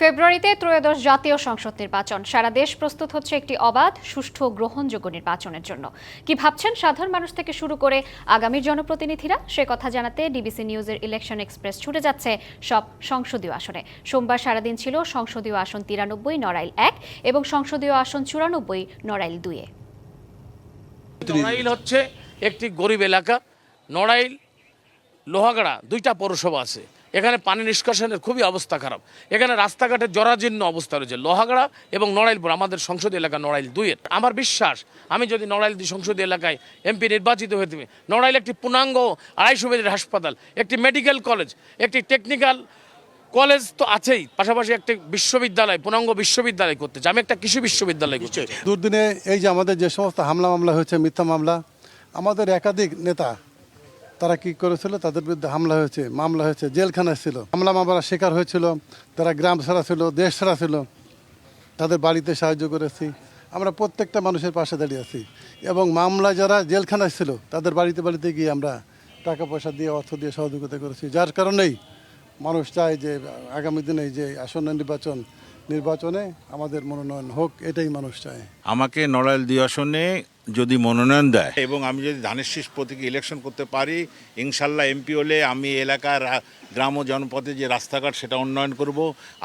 ফেব্রুয়ারিতে ত্রয়োদশ জাতীয় সংসদ নির্বাচন। সারা দেশ প্রস্তুত হচ্ছে একটি অবাধ, সুষ্ঠু গ্রহণযোগ্য নির্বাচনের জন্য। কি ভাবছেন সাধারণ মানুষ থেকে শুরু করে আগামীর জনপ্রতিনিধিরা? সে কথা জানাতে ডিবিসি নিউজের ইলেকশন এক্সপ্রেস ছুটে যাচ্ছে সব সংসদীয় আসনে। সোমবার সারাদিন ছিল সংসদীয় আসন তিরানব্বই, নড়াইল এক এবং সংসদীয় আসন চুরানব্বই, নড়াইল দুইয়ে নড়াইল হচ্ছে একটি গরিব এলাকা। নড়াইল, লোহাগাড়া দুইটা পৌরসভা আছে। এখানে পানি নিষ্কাশনের খুবই অবস্থা খারাপ এখানে রাস্তাঘাটের জরাজীর্ণ অবস্থা রয়েছে লোহাগড়া এবং নড়াইলপুর আমাদের সংসদীয় এলাকা নড়াইল দুইয়ের আমার বিশ্বাস আমি যদি নড়াইল দুই সংসদীয় এলাকায় এমপি নির্বাচিত হয়ে থাকি নড়াইল একটি পূর্ণাঙ্গ আড়াইশো বেডের হাসপাতাল একটি মেডিকেল কলেজ একটি টেকনিক্যাল কলেজ তো আছেই পাশাপাশি একটি বিশ্ববিদ্যালয় পূর্ণাঙ্গ বিশ্ববিদ্যালয় করতে চাই। আমি একটা কৃষি বিশ্ববিদ্যালয় করতে চাই। দুর্দিনে এই যে আমাদের যে সমস্ত হামলা মামলা হয়েছে মিথ্যা মামলা আমাদের একাধিক নেতা তারা কি করেছিল? তাদের বিরুদ্ধে হামলা হয়েছে, মামলা হয়েছে, জেলখানায় ছিল। হামলা মামলার শিকার হয়েছিল, তারা গ্রাম ছাড়া ছিল, দেশ ছাড়া ছিল। তাদের বাড়িতে সাহায্য করেছি। আমরা প্রত্যেকটা মানুষের পাশে দাঁড়িয়ে আছি। এবং মামলা যারা জেলখানায় ছিল, তাদের বাড়িতে বাড়িতে গিয়ে আমরা টাকা পয়সা দিয়ে, অর্থ দিয়ে সহযোগিতা করেছি। যার কারণেই মানুষ চায় যে আগামী দিনে যে আসন্ন নির্বাচন নির্বাচনে আমাদের মনোনয়ন হোক এটাই মানুষ চায়। আমাকে নড়াইল দুই আসনে যদি মনোনয়ন দেয়। এবং আমি যদি ধানের শীষ প্রতীকে ইলেকশন করতে পারি ইনশাল্লাহ এমপি হলে আমি এলাকার গ্রাম ও জনপথে যে রাস্তাঘাট সেটা উন্নয়ন করব।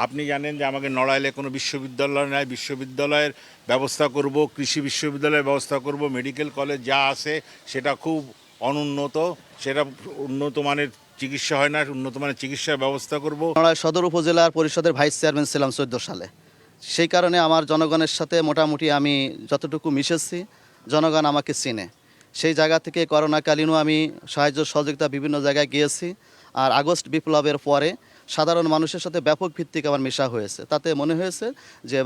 আপনি জানেন যে আমাকে নড়াইলে কোনো বিশ্ববিদ্যালয় নাই বিশ্ববিদ্যালয়ের ব্যবস্থা করব কৃষি বিশ্ববিদ্যালয়ের ব্যবস্থা করব মেডিকেল কলেজ যা আছে সেটা খুব অনুন্নত, সেটা উন্নত মানের চিকিৎসা হয় না, উন্নত মানের চিকিৎসার ব্যবস্থা করব। আমরা সদর উপজেলার পরিষদের ভাইস চেয়ারম্যান ছিলাম চোদ্দ সালে। সেই কারণে আমার জনগণের সাথে মোটামুটি আমি যতটুকু মিশেছি, জনগণ আমাকে চিনে। সেই জায়গা থেকে করোনাকালীনও আমি সাহায্য সহযোগিতা বিভিন্ন জায়গায় গিয়েছি। আর আগস্ট বিপ্লবের পরে সাধারণ মানুষের সাথে ব্যাপক ভিত্তিক আবার মেশা হয়েছে। তাতে মনে হয়েছে যে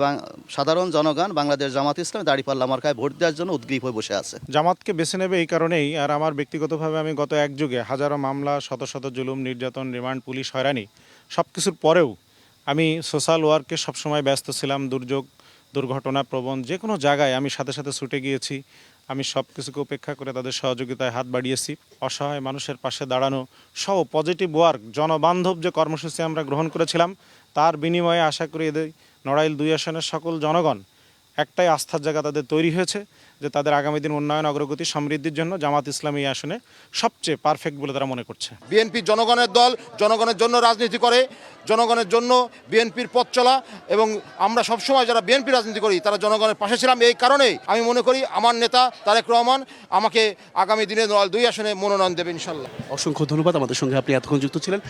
সাধারণ জনগণ বাংলাদেশ জামাত ইসলাম দাঁড়িপাল্লা মার্কায় ভোট দেওয়ার জন্য উদ্গ্রীব হয়ে বসে আছে। জামাতকে বেছে নেবে এই কারণেই, আর আমার ব্যক্তিগতভাবে আমি গত এক যুগে হাজারো মামলা, শত শত জুলুম, নির্যাতন, রিমান্ড, পুলিশ হয়রানি সব কিছুর পরেও আমি সোশ্যাল ওয়ার্কে সবসময় ব্যস্ত ছিলাম, দুর্যোগ দুর্ঘটনা প্রবণ যে কোনো জায়গায় আমি সাথে সাথে ছুটে গিয়েছি। আমি সব কিছুকে উপেক্ষা করে তাদের সহযোগিতায় হাত বাড়িয়েছি। অসহায় মানুষের পাশে দাঁড়ানো, সহ পজিটিভ ওয়ার্ক জনবান্ধব যে কর্মসূচি আমরা গ্রহণ করেছিলাম, তার বিনিময়ে আশা করি এদের নড়াইল দুই আসনের সকল জনগণ একটাই আস্থার জায়গা তাদের তৈরি হয়েছে যে তাদের আগামী দিন উন্নয়ন অগ্রগতি সমৃদ্ধির জন্য জামাত ইসলামী আসনে সবচেয়ে পারফেক্ট বলে তারা মনে করছে। বিএনপি জনগণের দল জনগণের জন্য রাজনীতি করে জনগণের জন্য বিএনপির পথ চলা এবং আমরা সবসময় যারা বিএনপি রাজনীতি করি তারা জনগণের পাশে ছিলাম এই কারণেই। আমি মনে করি আমার নেতা তারেক রহমান আমাকে আগামী দিনে দুই আসনে মনোনয়ন দেবে ইনশাল্লাহ। অসংখ্য ধন্যবাদ। আমাদের সঙ্গে আপনি এতক্ষণ যুক্ত ছিলেন।